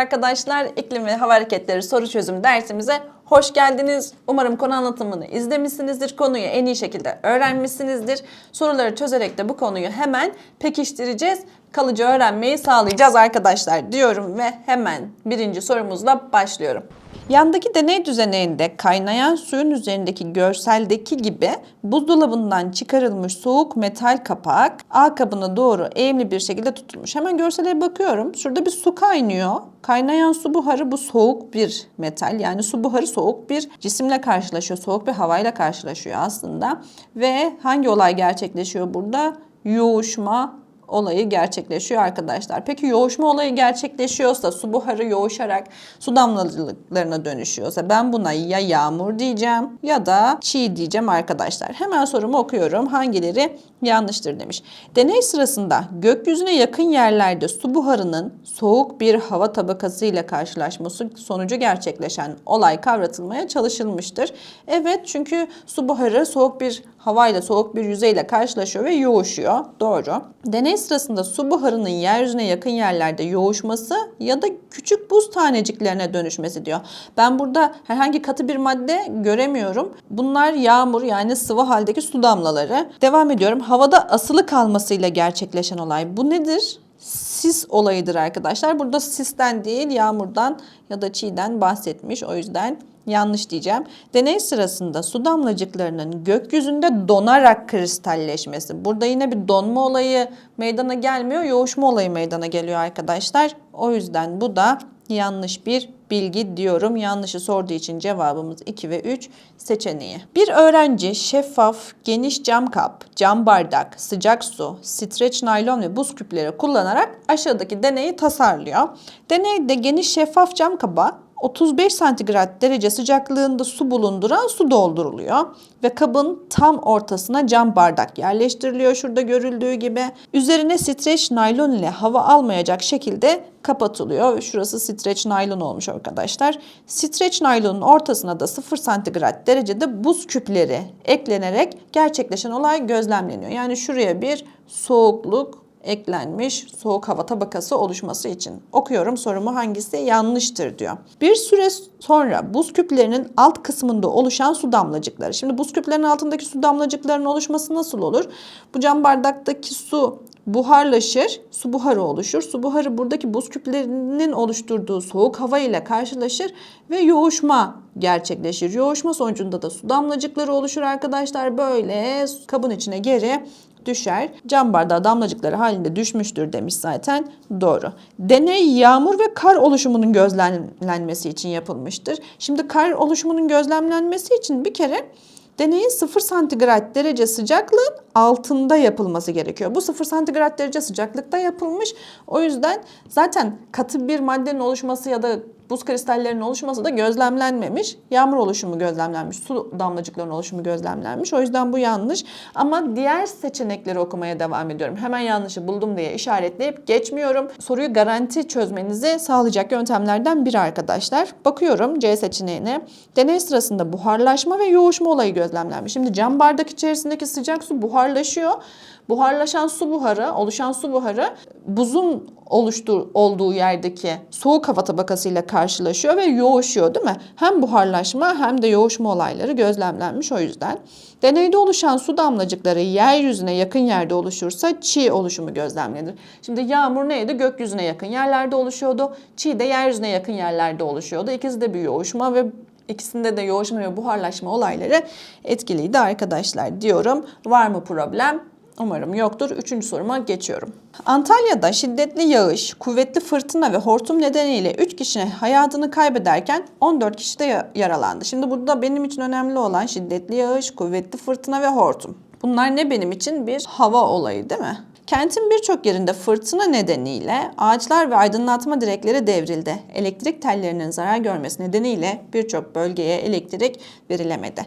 arkadaşlar. İklim ve hava hareketleri soru çözüm dersimize hoş geldiniz. Umarım konu anlatımını izlemişsinizdir. Konuyu en iyi şekilde öğrenmişsinizdir. Soruları çözerek de bu konuyu hemen pekiştireceğiz. Kalıcı öğrenmeyi sağlayacağız arkadaşlar diyorum ve hemen birinci sorumuzla başlıyorum. Yandaki deney düzeninde kaynayan suyun üzerindeki görseldeki gibi buzdolabından çıkarılmış soğuk metal kapak A kabına doğru eğimli bir şekilde tutulmuş. Hemen görsele bakıyorum. Şurada bir su kaynıyor. Kaynayan su buharı bu soğuk bir metal. Yani su buharı soğuk bir cisimle karşılaşıyor. Soğuk bir havayla karşılaşıyor aslında. Ve hangi olay gerçekleşiyor burada? Yoğuşma olayı gerçekleşiyor arkadaşlar. Peki yoğuşma olayı gerçekleşiyorsa, su buharı yoğuşarak su damlacılıklarına dönüşüyorsa ben buna ya yağmur diyeceğim ya da çiğ diyeceğim arkadaşlar. Hemen sorumu okuyorum. Hangileri yanlıştır demiş. Deney sırasında gökyüzüne yakın yerlerde su buharının soğuk bir hava tabakasıyla karşılaşması sonucu gerçekleşen olay kavratılmaya çalışılmıştır. Evet çünkü su buharı soğuk bir havayla soğuk bir yüzeyle karşılaşıyor ve yoğuşuyor. Doğru. Deney sırasında su buharının yeryüzüne yakın yerlerde yoğuşması ya da küçük buz taneciklerine dönüşmesi diyor. Ben burada herhangi katı bir madde göremiyorum. Bunlar yağmur yani sıvı haldeki su damlaları. Devam ediyorum. Havada asılı kalmasıyla gerçekleşen olay. Bu nedir? Sis olayıdır arkadaşlar. Burada sisten değil yağmurdan ya da çiğden bahsetmiş. O yüzden yanlış diyeceğim. Deney sırasında su damlacıklarının gökyüzünde donarak kristalleşmesi. Burada yine bir donma olayı meydana gelmiyor. Yoğuşma olayı meydana geliyor arkadaşlar. O yüzden bu da yanlış bir bilgi diyorum. Yanlışı sorduğu için cevabımız 2 ve 3 seçeneği. Bir öğrenci şeffaf, geniş cam kap, cam bardak, sıcak su, streç naylon ve buz küpleri kullanarak aşağıdaki deneyi tasarlıyor. Deneyde geniş şeffaf cam kaba 35 santigrat derece sıcaklığında su bulunduran su dolduruluyor ve kabın tam ortasına cam bardak yerleştiriliyor şurada görüldüğü gibi. Üzerine streç naylon ile hava almayacak şekilde kapatılıyor şurası streç naylon olmuş arkadaşlar. Streç naylonun ortasına da 0 santigrat derecede buz küpleri eklenerek gerçekleşen olay gözlemleniyor. Yani şuraya bir soğukluk eklenmiş soğuk hava tabakası oluşması için. Okuyorum sorumu hangisi yanlıştır diyor. Bir süre sonra buz küplerinin alt kısmında oluşan su damlacıkları. Şimdi buz küplerinin altındaki su damlacıklarının oluşması nasıl olur? Bu cam bardaktaki su buharlaşır, su buharı oluşur. Su buharı buradaki buz küplerinin oluşturduğu soğuk hava ile karşılaşır ve yoğuşma gerçekleşir. Yoğuşma sonucunda da su damlacıkları oluşur arkadaşlar. Böyle kabın içine geri düşer. Cam bardağı damlacıkları halinde düşmüştür demiş zaten. Doğru. Deney yağmur ve kar oluşumunun gözlemlenmesi için yapılmıştır. Şimdi kar oluşumunun gözlemlenmesi için bir kere deneyin 0 santigrat derece sıcaklığın altında yapılması gerekiyor. Bu 0 santigrat derece sıcaklıkta yapılmış. O yüzden zaten katı bir maddenin oluşması ya da buz kristallerinin oluşması da gözlemlenmemiş. Yağmur oluşumu gözlemlenmiş, su damlacıklarının oluşumu gözlemlenmiş. O yüzden bu yanlış. Ama diğer seçenekleri okumaya devam ediyorum. Hemen yanlışı buldum diye işaretleyip geçmiyorum. Soruyu garanti çözmenizi sağlayacak yöntemlerden biri arkadaşlar. Bakıyorum C seçeneğine. Deney sırasında buharlaşma ve yoğuşma olayı gözlemlenmiş. Şimdi cam bardak içerisindeki sıcak su buharlaşıyor. Buharlaşan su buharı, oluşan su buharı buzun oluştu, olduğu yerdeki soğuk hava tabakasıyla karşılaşıyor ve yoğuşuyor değil mi? Hem buharlaşma hem de yoğuşma olayları gözlemlenmiş o yüzden. Deneyde oluşan su damlacıkları yeryüzüne yakın yerde oluşursa çiğ oluşumu gözlemlenir. Şimdi yağmur neydi? Gökyüzüne yakın yerlerde oluşuyordu. Çiğ de yeryüzüne yakın yerlerde oluşuyordu. İkisi de bir yoğuşma ve İkisinde de yoğuşma ve buharlaşma olayları etkiliydi arkadaşlar diyorum. Var mı problem? Umarım yoktur. Üçüncü soruma geçiyorum. Antalya'da şiddetli yağış, kuvvetli fırtına ve hortum nedeniyle 3 kişi hayatını kaybederken 14 kişi de yaralandı. Şimdi burada benim için önemli olan şiddetli yağış, kuvvetli fırtına ve hortum. Bunlar ne benim için? Bir hava olayı değil mi? Kentin birçok yerinde fırtına nedeniyle ağaçlar ve aydınlatma direkleri devrildi. Elektrik tellerinin zarar görmesi nedeniyle birçok bölgeye elektrik verilemedi.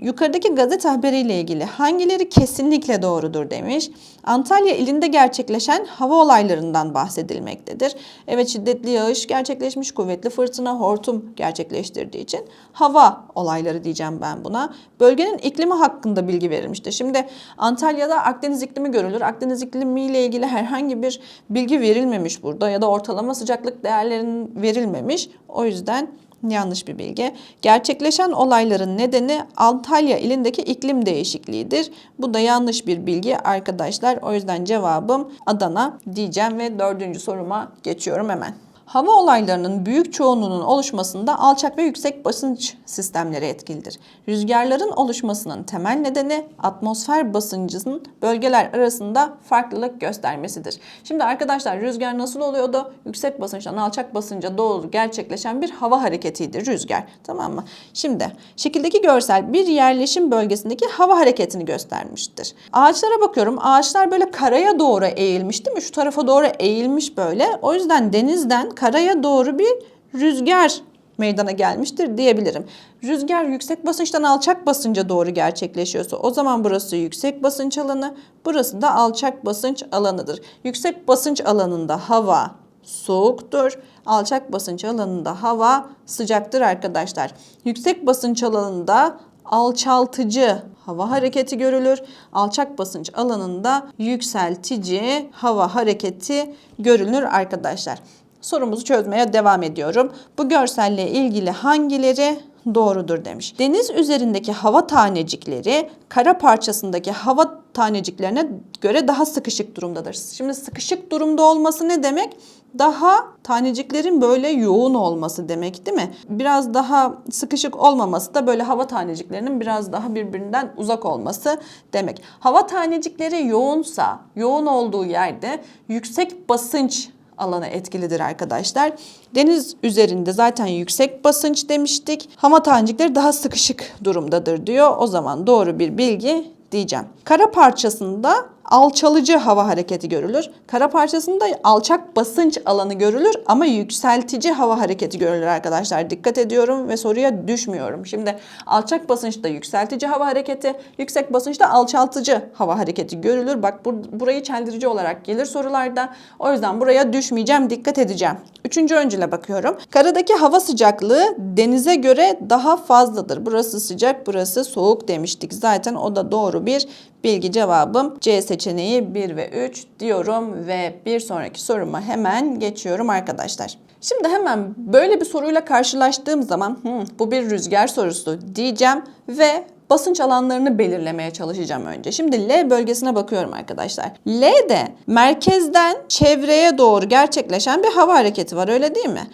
Yukarıdaki gazete haberiyle ilgili hangileri kesinlikle doğrudur demiş. Antalya ilinde gerçekleşen hava olaylarından bahsedilmektedir. Evet şiddetli yağış gerçekleşmiş, kuvvetli fırtına, hortum gerçekleştirdiği için hava olayları diyeceğim ben buna. Bölgenin iklimi hakkında bilgi verilmiştir. Şimdi Antalya'da Akdeniz iklimi görülür. Akdeniz iklimi gerilimiyle ilgili herhangi bir bilgi verilmemiş burada ya da ortalama sıcaklık değerlerinin verilmemiş. O yüzden yanlış bir bilgi. Gerçekleşen olayların nedeni Antalya ilindeki iklim değişikliğidir. Bu da yanlış bir bilgi arkadaşlar. O yüzden cevabım Adana diyeceğim ve dördüncü soruma geçiyorum hemen. Hava olaylarının büyük çoğunluğunun oluşmasında alçak ve yüksek basınç sistemleri etkilidir. Rüzgarların oluşmasının temel nedeni atmosfer basıncının bölgeler arasında farklılık göstermesidir. Şimdi arkadaşlar rüzgar nasıl oluyordu? Yüksek basınçtan alçak basınca doğru gerçekleşen bir hava hareketiydi rüzgar. Tamam mı? Şimdi şekildeki görsel bir yerleşim bölgesindeki hava hareketini göstermiştir. Ağaçlara bakıyorum. Ağaçlar böyle karaya doğru eğilmiş değil mi? Şu tarafa doğru eğilmiş böyle. O yüzden denizden karaya doğru bir rüzgar meydana gelmiştir diyebilirim. Rüzgar yüksek basınçtan alçak basınca doğru gerçekleşiyorsa o zaman burası yüksek basınç alanı, burası da alçak basınç alanıdır. Yüksek basınç alanında hava soğuktur. Alçak basınç alanında hava sıcaktır arkadaşlar. Yüksek basınç alanında alçaltıcı hava hareketi görülür. Alçak basınç alanında yükseltici hava hareketi görülür arkadaşlar. Sorumuzu çözmeye devam ediyorum. Bu görselle ilgili hangileri doğrudur demiş. Deniz üzerindeki hava tanecikleri kara parçasındaki hava taneciklerine göre daha sıkışık durumdadır. Şimdi sıkışık durumda olması ne demek? Daha taneciklerin böyle yoğun olması demek değil mi? Biraz daha sıkışık olmaması da böyle hava taneciklerinin biraz daha birbirinden uzak olması demek. Hava tanecikleri yoğunsa, yoğun olduğu yerde yüksek basınç alana etkilidir arkadaşlar. Deniz üzerinde zaten yüksek basınç demiştik. Hava tanecikleri daha sıkışık durumdadır diyor. O zaman doğru bir bilgi diyeceğim. Kara parçasında alçalıcı hava hareketi görülür. Kara parçasında alçak basınç alanı görülür ama yükseltici hava hareketi görülür arkadaşlar. Dikkat ediyorum ve soruya düşmüyorum. Şimdi alçak basınçta yükseltici hava hareketi, yüksek basınçta alçaltıcı hava hareketi görülür. Bak bur burayı çeldirici olarak gelir sorularda. O yüzden buraya düşmeyeceğim, dikkat edeceğim. Üçüncü öncüle bakıyorum. Karadaki hava sıcaklığı denize göre daha fazladır. Burası sıcak, burası soğuk demiştik. Zaten o da doğru bir bilgi cevabım C seçeneği 1 ve 3 diyorum ve bir sonraki soruma hemen geçiyorum arkadaşlar. Şimdi hemen böyle bir soruyla karşılaştığım zaman "Hmm, bu bir rüzgar sorusu diyeceğim ve basınç alanlarını belirlemeye çalışacağım önce. Şimdi L bölgesine bakıyorum arkadaşlar. L'de merkezden çevreye doğru gerçekleşen bir hava hareketi var öyle değil mi?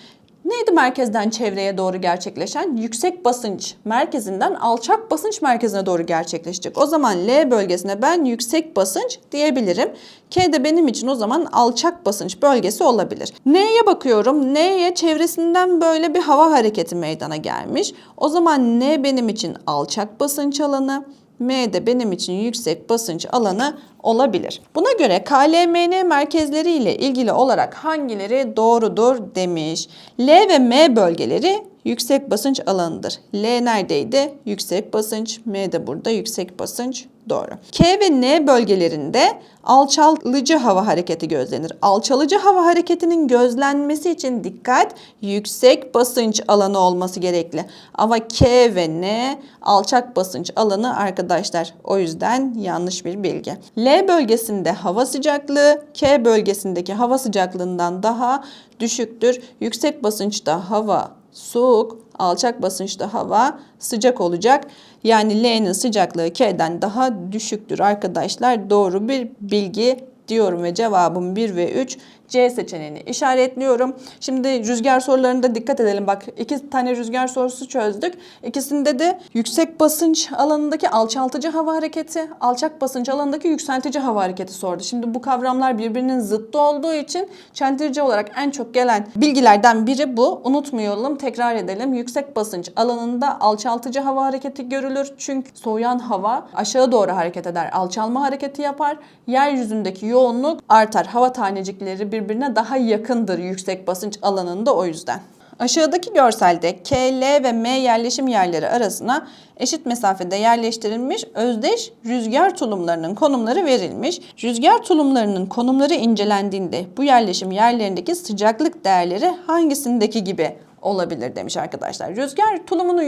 Neydi merkezden çevreye doğru gerçekleşen? Yüksek basınç merkezinden alçak basınç merkezine doğru gerçekleşecek. O zaman L bölgesine ben yüksek basınç diyebilirim. K de benim için o zaman alçak basınç bölgesi olabilir. N'ye bakıyorum. N'ye çevresinden böyle bir hava hareketi meydana gelmiş. O zaman N benim için alçak basınç alanı. M de benim için yüksek basınç alanı olabilir. Buna göre KLMN merkezleri ile ilgili olarak hangileri doğrudur demiş. L ve M bölgeleri yüksek basınç alanıdır. L neredeydi? Yüksek basınç. M de burada yüksek basınç. Doğru. K ve N bölgelerinde alçalıcı hava hareketi gözlenir. Alçalıcı hava hareketinin gözlenmesi için dikkat yüksek basınç alanı olması gerekli. Ama K ve N alçak basınç alanı arkadaşlar. O yüzden yanlış bir bilgi. L bölgesinde hava sıcaklığı K bölgesindeki hava sıcaklığından daha düşüktür. Yüksek basınçta hava soğuk, alçak basınçta hava sıcak olacak. Yani L'nin sıcaklığı K'den daha düşüktür arkadaşlar. Doğru bir bilgi diyorum ve cevabım 1 ve 3 C seçeneğini işaretliyorum. Şimdi rüzgar sorularında dikkat edelim. Bak iki tane rüzgar sorusu çözdük. İkisinde de yüksek basınç alanındaki alçaltıcı hava hareketi, alçak basınç alanındaki yükseltici hava hareketi sordu. Şimdi bu kavramlar birbirinin zıttı olduğu için çeldirici olarak en çok gelen bilgilerden biri bu. Unutmayalım, tekrar edelim. Yüksek basınç alanında alçaltıcı hava hareketi görülür. Çünkü soğuyan hava aşağı doğru hareket eder. Alçalma hareketi yapar. Yeryüzündeki yoğunluk artar. Hava tanecikleri birbirine daha yakındır yüksek basınç alanında o yüzden. Aşağıdaki görselde K, L ve M yerleşim yerleri arasına eşit mesafede yerleştirilmiş özdeş rüzgar tulumlarının konumları verilmiş. Rüzgar tulumlarının konumları incelendiğinde bu yerleşim yerlerindeki sıcaklık değerleri hangisindeki gibi olabilir demiş arkadaşlar. Rüzgar tulumunun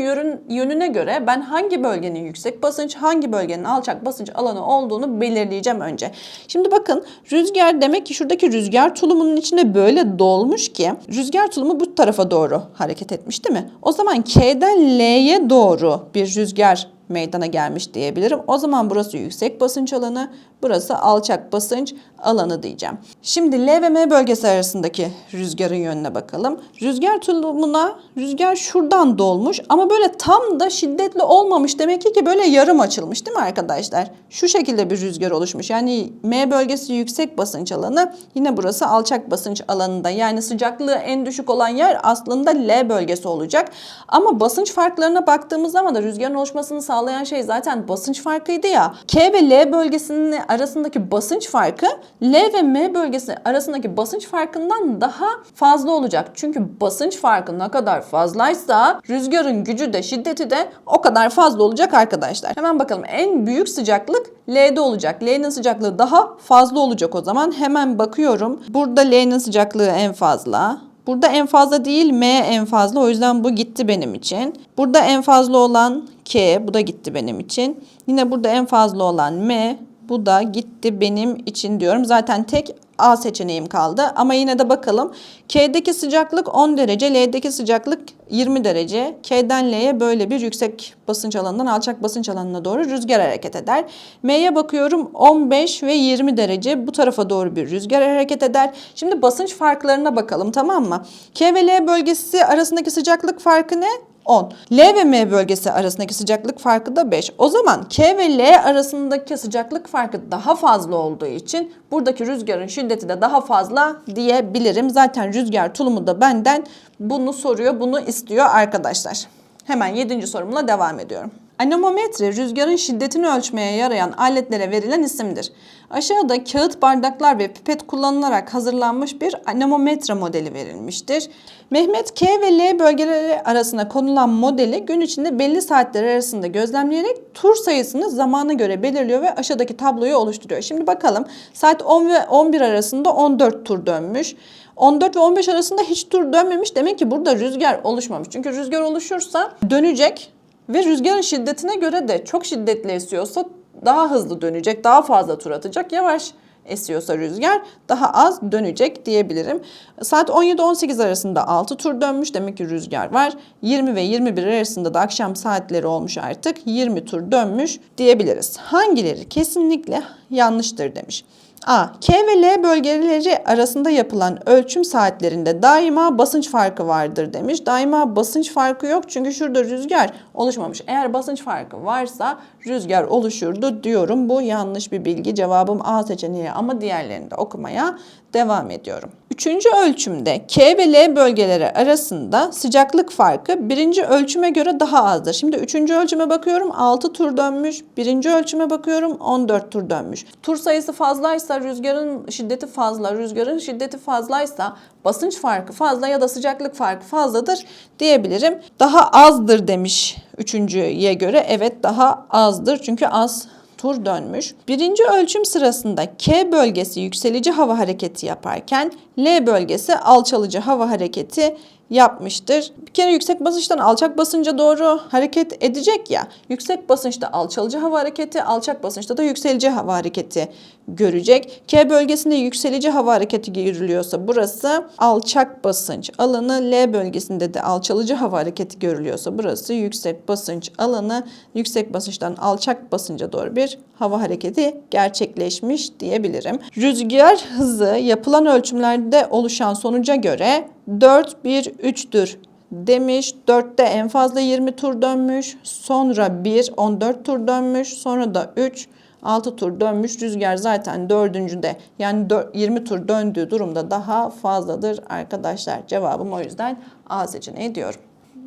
yönüne göre ben hangi bölgenin yüksek basınç, hangi bölgenin alçak basınç alanı olduğunu belirleyeceğim önce. Şimdi bakın rüzgar demek ki şuradaki rüzgar tulumunun içine böyle dolmuş ki rüzgar tulumu bu tarafa doğru hareket etmiş değil mi? O zaman K'den L'ye doğru bir rüzgar meydana gelmiş diyebilirim. O zaman burası yüksek basınç alanı, burası alçak basınç alanı diyeceğim. Şimdi L ve M bölgesi arasındaki rüzgarın yönüne bakalım. Rüzgar tulumuna rüzgar şuradan dolmuş ama böyle tam da şiddetli olmamış. Demek ki ki böyle yarım açılmış değil mi arkadaşlar? Şu şekilde bir rüzgar oluşmuş. Yani M bölgesi yüksek basınç alanı, yine burası alçak basınç alanında. Yani sıcaklığı en düşük olan yer aslında L bölgesi olacak. Ama basınç farklarına baktığımız zaman da rüzgarın oluşmasını sağlayan şey zaten basınç farkıydı ya. K ve L bölgesinin arasındaki basınç farkı L ve M bölgesi arasındaki basınç farkından daha fazla olacak. Çünkü basınç farkı ne kadar fazlaysa rüzgarın gücü de şiddeti de o kadar fazla olacak arkadaşlar. Hemen bakalım en büyük sıcaklık L'de olacak. L'nin sıcaklığı daha fazla olacak o zaman. Hemen bakıyorum. Burada L'nin sıcaklığı en fazla. Burada en fazla değil M en fazla o yüzden bu gitti benim için. Burada en fazla olan K bu da gitti benim için. Yine burada en fazla olan M bu da gitti benim için diyorum. Zaten tek A seçeneğim kaldı ama yine de bakalım. K'deki sıcaklık 10 derece, L'deki sıcaklık 20 derece. K'den L'ye böyle bir yüksek basınç alanından alçak basınç alanına doğru rüzgar hareket eder. M'ye bakıyorum 15 ve 20 derece bu tarafa doğru bir rüzgar hareket eder. Şimdi basınç farklarına bakalım tamam mı? K ve L bölgesi arasındaki sıcaklık farkı ne? 10. L ve M bölgesi arasındaki sıcaklık farkı da 5. O zaman K ve L arasındaki sıcaklık farkı daha fazla olduğu için buradaki rüzgarın şiddeti de daha fazla diyebilirim. Zaten rüzgar tulumu da benden bunu soruyor, bunu istiyor arkadaşlar. Hemen 7. sorumla devam ediyorum. Anemometre rüzgarın şiddetini ölçmeye yarayan aletlere verilen isimdir. Aşağıda kağıt bardaklar ve pipet kullanılarak hazırlanmış bir anemometre modeli verilmiştir. Mehmet K ve L bölgeleri arasında konulan modeli gün içinde belli saatler arasında gözlemleyerek tur sayısını zamana göre belirliyor ve aşağıdaki tabloyu oluşturuyor. Şimdi bakalım saat 10 ve 11 arasında 14 tur dönmüş. 14 ve 15 arasında hiç tur dönmemiş. Demek ki burada rüzgar oluşmamış. Çünkü rüzgar oluşursa dönecek ve rüzgarın şiddetine göre de çok şiddetli esiyorsa daha hızlı dönecek, daha fazla tur atacak. Yavaş esiyorsa rüzgar daha az dönecek diyebilirim. Saat 17-18 arasında 6 tur dönmüş demek ki rüzgar var. 20 ve 21 arasında da akşam saatleri olmuş artık 20 tur dönmüş diyebiliriz. Hangileri kesinlikle yanlıştır demiş. A. K ve L bölgeleri arasında yapılan ölçüm saatlerinde daima basınç farkı vardır demiş. Daima basınç farkı yok çünkü şurada rüzgar oluşmamış. Eğer basınç farkı varsa rüzgar oluşurdu diyorum. Bu yanlış bir bilgi. Cevabım A seçeneği ama diğerlerini de okumaya devam ediyorum. Üçüncü ölçümde K ve L bölgeleri arasında sıcaklık farkı birinci ölçüme göre daha azdır. Şimdi üçüncü ölçüme bakıyorum 6 tur dönmüş. Birinci ölçüme bakıyorum 14 tur dönmüş. Tur sayısı fazlaysa rüzgarın şiddeti fazla. Rüzgarın şiddeti fazlaysa basınç farkı fazla ya da sıcaklık farkı fazladır diyebilirim. Daha azdır demiş üçüncüye göre. Evet daha azdır çünkü az tur dönmüş. Birinci ölçüm sırasında K bölgesi yükselici hava hareketi yaparken L bölgesi alçalıcı hava hareketi yapmıştır. Bir kere yüksek basınçtan alçak basınca doğru hareket edecek ya. Yüksek basınçta alçalıcı hava hareketi, alçak basınçta da yükselici hava hareketi görecek. K bölgesinde yükselici hava hareketi görülüyorsa burası alçak basınç alanı. L bölgesinde de alçalıcı hava hareketi görülüyorsa burası yüksek basınç alanı. Yüksek basınçtan alçak basınca doğru bir hava hareketi gerçekleşmiş diyebilirim. Rüzgar hızı yapılan ölçümlerde oluşan sonuca göre 4 1 3'tür demiş. 4'te en fazla 20 tur dönmüş. Sonra 1 14 tur dönmüş. Sonra da 3 6 tur dönmüş. Rüzgar zaten dördüncüde yani 4, 20 tur döndüğü durumda daha fazladır arkadaşlar. Cevabım o yüzden A seçeneği diyorum.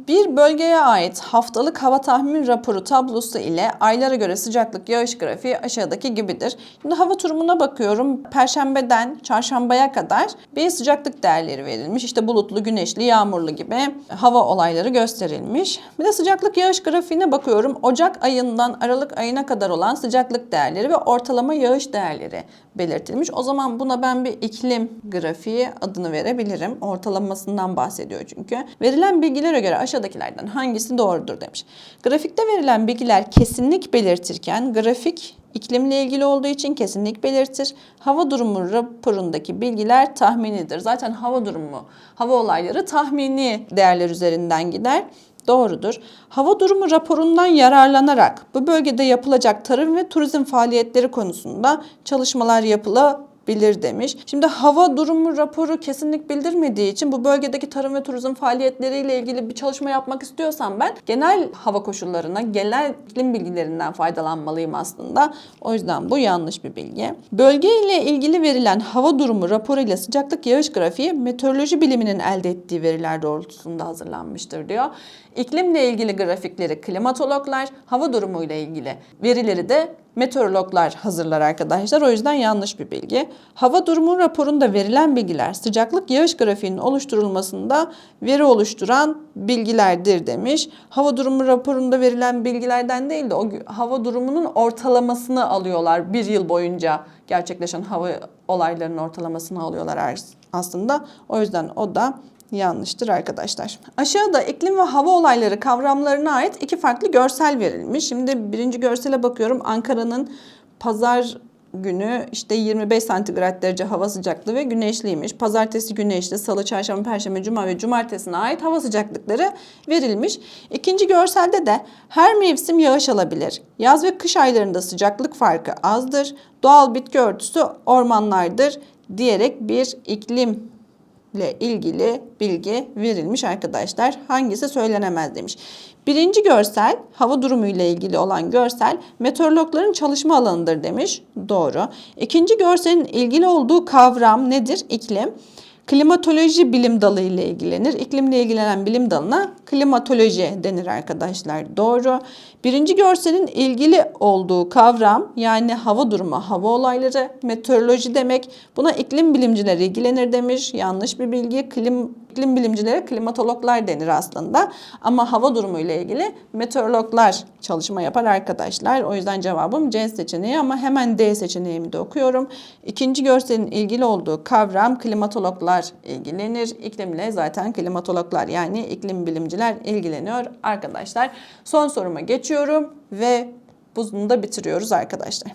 Bir bölgeye ait haftalık hava tahmin raporu tablosu ile aylara göre sıcaklık yağış grafiği aşağıdaki gibidir. Şimdi hava turumuna bakıyorum. Perşembeden çarşambaya kadar bir sıcaklık değerleri verilmiş. İşte bulutlu, güneşli, yağmurlu gibi hava olayları gösterilmiş. Bir de sıcaklık yağış grafiğine bakıyorum. Ocak ayından Aralık ayına kadar olan sıcaklık değerleri ve ortalama yağış değerleri belirtilmiş. O zaman buna ben bir iklim grafiği adını verebilirim. Ortalamasından bahsediyor çünkü. Verilen bilgilere göre aşağıdakilerden hangisi doğrudur demiş. Grafikte verilen bilgiler kesinlik belirtirken grafik iklimle ilgili olduğu için kesinlik belirtir. Hava durumu raporundaki bilgiler tahminidir. Zaten hava durumu, hava olayları tahmini değerler üzerinden gider. Doğrudur. Hava durumu raporundan yararlanarak bu bölgede yapılacak tarım ve turizm faaliyetleri konusunda çalışmalar yapılabilir demiş. Şimdi hava durumu raporu kesinlik bildirmediği için bu bölgedeki tarım ve turizm faaliyetleriyle ilgili bir çalışma yapmak istiyorsam ben genel hava koşullarına, genel iklim bilgilerinden faydalanmalıyım aslında. O yüzden bu yanlış bir bilgi. Bölge ile ilgili verilen hava durumu raporu ile sıcaklık yağış grafiği meteoroloji biliminin elde ettiği veriler doğrultusunda hazırlanmıştır diyor. İklimle ilgili grafikleri klimatologlar, hava durumu ile ilgili verileri de meteorologlar hazırlar arkadaşlar. O yüzden yanlış bir bilgi. Hava durumu raporunda verilen bilgiler sıcaklık yağış grafiğinin oluşturulmasında veri oluşturan bilgilerdir demiş. Hava durumu raporunda verilen bilgilerden değil de o hava durumunun ortalamasını alıyorlar bir yıl boyunca gerçekleşen hava olaylarının ortalamasını alıyorlar aslında. O yüzden o da yanlıştır arkadaşlar. Aşağıda iklim ve hava olayları kavramlarına ait iki farklı görsel verilmiş. Şimdi birinci görsele bakıyorum. Ankara'nın pazar günü işte 25 santigrat derece hava sıcaklığı ve güneşliymiş. Pazartesi güneşli, salı, çarşamba, perşembe, cuma ve cumartesine ait hava sıcaklıkları verilmiş. İkinci görselde de her mevsim yağış alabilir. Yaz ve kış aylarında sıcaklık farkı azdır. Doğal bitki örtüsü ormanlardır diyerek bir iklim ile ilgili bilgi verilmiş arkadaşlar. Hangisi söylenemez demiş. Birinci görsel hava durumu ile ilgili olan görsel meteorologların çalışma alanıdır demiş. Doğru. İkinci görselin ilgili olduğu kavram nedir? İklim. Klimatoloji bilim dalı ile ilgilenir. İklimle ilgilenen bilim dalına klimatoloji denir arkadaşlar. Doğru. Birinci görselin ilgili olduğu kavram yani hava durumu, hava olayları, meteoroloji demek. Buna iklim bilimcileri ilgilenir demiş. Yanlış bir bilgi. Klim, iklim bilimcileri klimatologlar denir aslında. Ama hava durumu ile ilgili meteorologlar çalışma yapar arkadaşlar. O yüzden cevabım C seçeneği ama hemen D seçeneğimi de okuyorum. İkinci görselin ilgili olduğu kavram klimatologlar ilgilenir. İklimle zaten klimatologlar yani iklim bilimciler ilgileniyor arkadaşlar. Son soruma geçiyorum ve bunu da bitiriyoruz arkadaşlar.